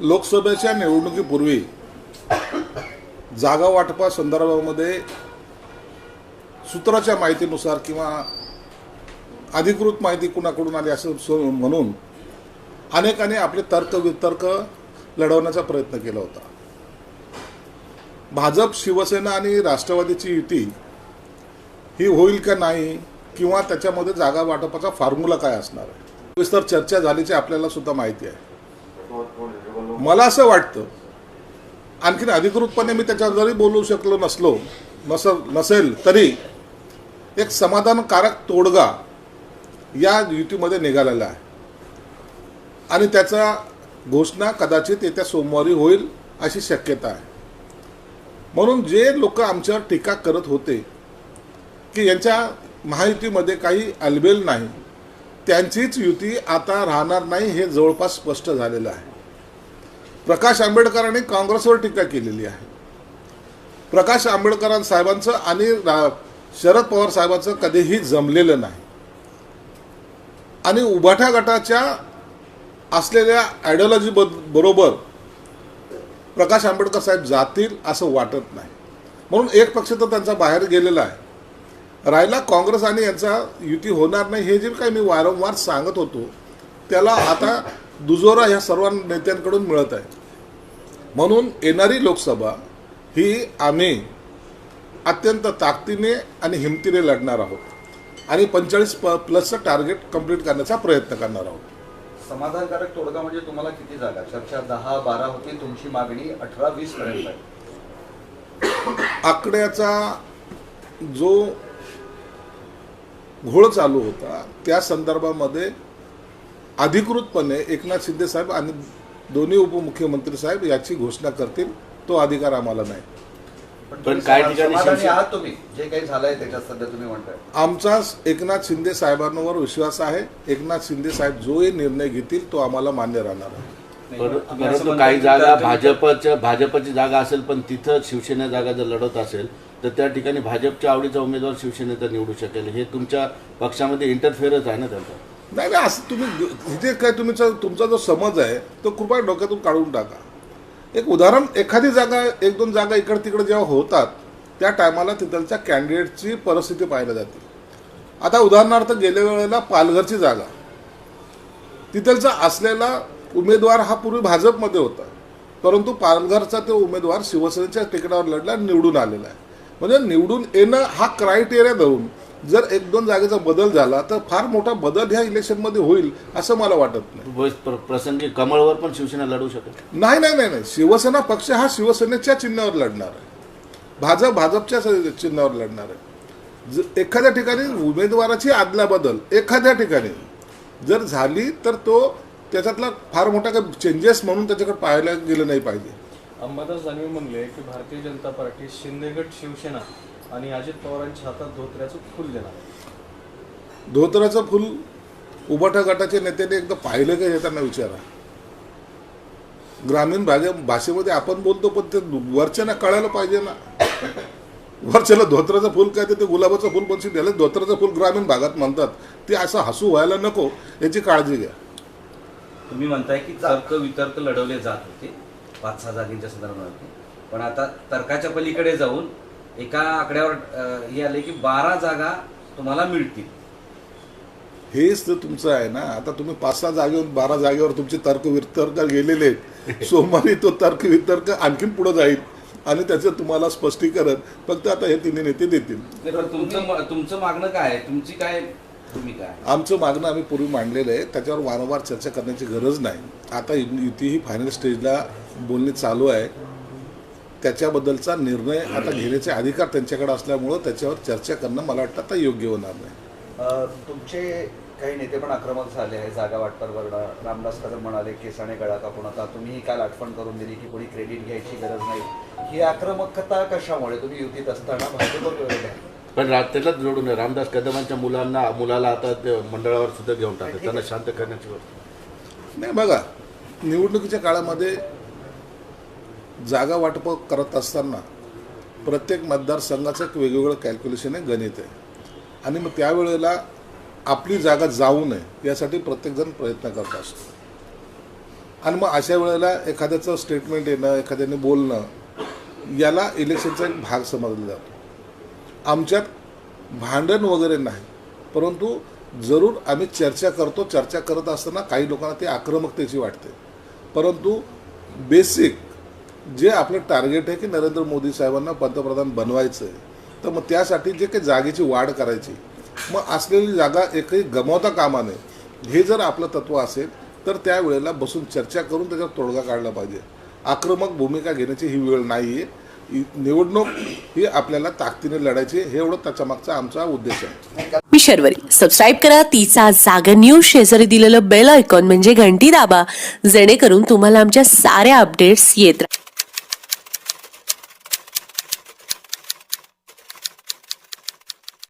लोकसभेच्या निवडणुकीपूर्वी जागा वाटपा संदर्भामध्ये सूत्राच्या माहितीनुसार किंवा अधिकृत माहिती कुणाकडून आली असं म्हणून अनेकांनी आपले तर्क वितर्क लढवण्याचा प्रयत्न केला होता. भाजप शिवसेना आणि राष्ट्रवादीची युती ही होईल का नाही किंवा त्याच्यामध्ये जागा वाटपाचा फॉर्म्युला काय असणार आहे? विस्तार चर्चा झाल्याची आपल्याला सुद्धा माहिती आहे. मला असं वाटतं आणखीन अधिकृतपणे मी त्याच्यावर जरी बोलू शकलो नसलो नस नसेल तरी एक समाधानकारक तोडगा या युतीमध्ये निघालेला आहे. आणि त्याचा घोषणा कदाचित येत्या सोमवारी होईल अशी शक्यता आहे. म्हणून जे लोक आमच्यावर टीका करत होते की यांच्या महायुतीमध्ये काही अलबेल नाही त्यांचीच युती आता राहणार नाही हे जवळपास स्पष्ट झालेलं आहे. प्रकाश आंबेडकरांनी काँग्रेसवर टीका केलेली आहे. प्रकाश आंबेडकर साहेबांचं आणि रा- शरद पवार साहेबांचं कधीही जमलेलं नाही. आणि उभाठा गटाच्या असलेल्या आयडिओलॉजी बरोबर प्रकाश आंबेडकर साहेब जातील असं वाटत नाही. म्हणून एक पक्ष तर त्यांचा बाहेर गेलेला आहे. राहिला काँग्रेस आणि यांचा युती होणार नाही हे जे काही मी वारंवार सांगत होतो त्याला आता दुजोरा ह्या सर्व नेत्यांकडून मिळत आहे. म्हणून येणारी लोकसभा ही आम्ही अत्यंत ताकदीने आणि हिमतीने लढणार आहोत. आणि पंचेचाळीस प प्लसचं टार्गेट कंप्लीट करण्याचा प्रयत्न करणार आहोत. समाधानकारक तोडगा म्हणजे तुम्हाला किती जागा? चर्चा दहा बारा होती तुमची मागणी अठरा वीस पर्यंत आहे. आकड्याचा जो घोळ चालू होता त्या संदर्भामध्ये अधिकृतपणे एकनाथ शिंदे साहेब आणि दोन्ही उपमुख्यमंत्री साहेब याची घोषणा करतील तो अधिकार आम्हाला नाही. पण पण तुम्ही काही समा- ठिकाणी समाधानी शिवसेना- आहात तुम्ही? जे काही झालंय त्याच्यात सध्या तुम्ही म्हणताय. आमचा एकनाथ शिंदे साहेबांवर विश्वास आहे. एकनाथ शिंदे साहेब जोही निर्णय घेतील तो आम्हाला मान्य राहणार आहे. पर- परंतु काही जागा भाजपच्या भाजपची जागा असेल पण तिथं शिवसेना जागा जर लढत असेल तर त्या ठिकाणी भाजपच्या आवडीचा उमेदवार शिवसेनेचा निवडू शकेल. हे तुमच्या पक्षामध्ये इंटरफेअरच आहे ना त्यांचा? नाही नाही असं तुम्ही जे काय तुमचा तुमचा जो समज आहे तो कृपया डोक्यातून काढून टाका. एक उदाहरण एखादी जागा एक दोन जागा इकडं तिकडे जेव्हा होतात त्या टायमाला तिथलच्या कॅन्डिडेटची परिस्थिती पाहिल्या जाते. आता उदाहरणार्थ गेल्या वेळेला पालघरची जागा. तिथलचा असलेला उमेदवार हा पूर्वी भाजपमध्ये होता. परंतु पालघरचा तो उमेदवार शिवसेनेच्या तिकिटावर लढला निवडून आलेला आहे. म्हणजे निवडून येणं हा क्रायटेरिया धरून जर एक दोन जागेचा बदल झाला तर फार मोठा बदल ह्या इलेक्शनमध्ये होईल असं मला वाटत नाही. प्रसंगी कमळवर पण शिवसेना लढू शकेल नाही. नाही नाही नाही शिवसेना पक्ष हा शिवसेनेच्या चिन्हावर लढणार आहे. भाजप भाजपच्या स- चिन्हावर लढणार आहे. ज- एखाद्या ठिकाणी उमेदवाराची आदला बदल एखाद्या ठिकाणी जर झाली तर तो त्याच्यातला फार मोठा काही चेंजेस म्हणून त्याच्याकडे पाहायला गेलं नाही पाहिजे. अंबादास दानवे म्हणले की भारतीय जनता पार्टी शिंदेगड शिवसेना आणि अजित पवारांच्या हातात धोत्र्याचं फुल देणार. धोत्राचं फुल उभाटा गटाच्या नेत्याने एकदा पाहिलं का हे त्यांना विचारा. ग्रामीण भागे भाषेमध्ये आपण बोलतो पण ते वरच्याना कळायला पाहिजे ना. वरच्याला धोत्राचं फुल काय ते गुलाबाचं फुल पण त्याला धोत्राचं फुल ग्रामीण भागात म्हणतात. ते असं हसू व्हायला नको याची काळजी घ्या. तुम्ही म्हणताय की तर्क वितर्क लढवले जात होते पाच सहा जागेंच्या संदर्भात पण आता तर्काच्या पलीकडे जाऊन एका आकड्यावर हे आले की बारा जागा तुम्हाला मिळतील. हेच तर तुमचं आहे ना. आता तुम्ही पाच सहा जागेवर बारा जागेवर तुमचे तर्क वितर्क गेलेले आहेत. सोमवारी तो तर्क वितर्क आणखीन पुढे जाईल आणि त्याचं तुम्हाला स्पष्टीकरण फक्त आता हे तिन्ही नेते देतील. तर तुमचं तुमचं मागणं काय आहे? तुमची काय आमचं मागणं आम्ही पूर्वी मांडलेलं आहे. त्याच्यावर वारंवार चर्चा करण्याची गरज नाही. आता युती ही फायनल स्टेजला बोलणी चालू आहे. त्याच्याबद्दलचा निर्णय आता घेण्याचे अधिकार त्यांच्याकडे असल्यामुळं त्याच्यावर चर्चा करणं मला वाटतं आता योग्य होणार नाही. अं, तुमचे काही नेते पण आक्रमक झाले आहे जागा वाटपावर रामदास कदम म्हणाले केसाने गळा कापून आता तुम्ही काल आठवण करून दिली की कोणी क्रेडिट घ्यायची गरज नाही. ही आक्रमकता कशामुळे? तुम्ही युतीत असताना भाजपवर आहे पण त्यालाच जोडून. रामदास कदमांच्या मुलांना मुलाला आता ते मंडळावर सुद्धा घेऊन टाकतात. त्यांना शांत करण्याची गोष्ट नाही बघा निवडणुकीच्या काळामध्ये जागा वाटप करत असताना प्रत्येक मतदारसंघाचं एक वेगवेगळं कॅल्क्युलेशन आहे गणित आहे. आणि मग त्यावेळेला आपली जागा जाऊ नये यासाठी प्रत्येकजण प्रयत्न करत असतो. आणि मग अशा वेळेला एखाद्याचं स्टेटमेंट येणं एखाद्याने बोलणं याला इलेक्शनचा एक भाग समजला जातो. आमच्यात भांडण वगैरे नाही परंतु जरूर आम्ही चर्चा करतो. चर्चा करत असताना काही लोकांना ती आक्रमकतेची वाटते. परंतु बेसिक जे आपलं टार्गेट आहे की नरेंद्र मोदी साहेबांना पंतप्रधान बनवायचं आहे तर मग त्यासाठी जे काही जागेची वाढ करायची. मग असलेली जागा एकही गमावता कामा नये. हे जर आपलं तत्व असेल तर त्यावेळेला बसून चर्चा करून त्याच्यावर तोडगा काढला पाहिजे. आक्रमक भूमिका घेण्याची ही वेळ नाही आहे निवडणूक ही आपल्याला ताकदीने लढायची हे एवढं त्याच्या मागचा आमचा उद्देश आहे. मी शर्वरी. सबस्क्राईब करा तिचा जागा न्यूज शेजारी दिलेलं बेल आयकॉन म्हणजे घंटी दाबा जेणेकरून तुम्हाला आमच्या साऱ्या अपडेट्स येत राहतील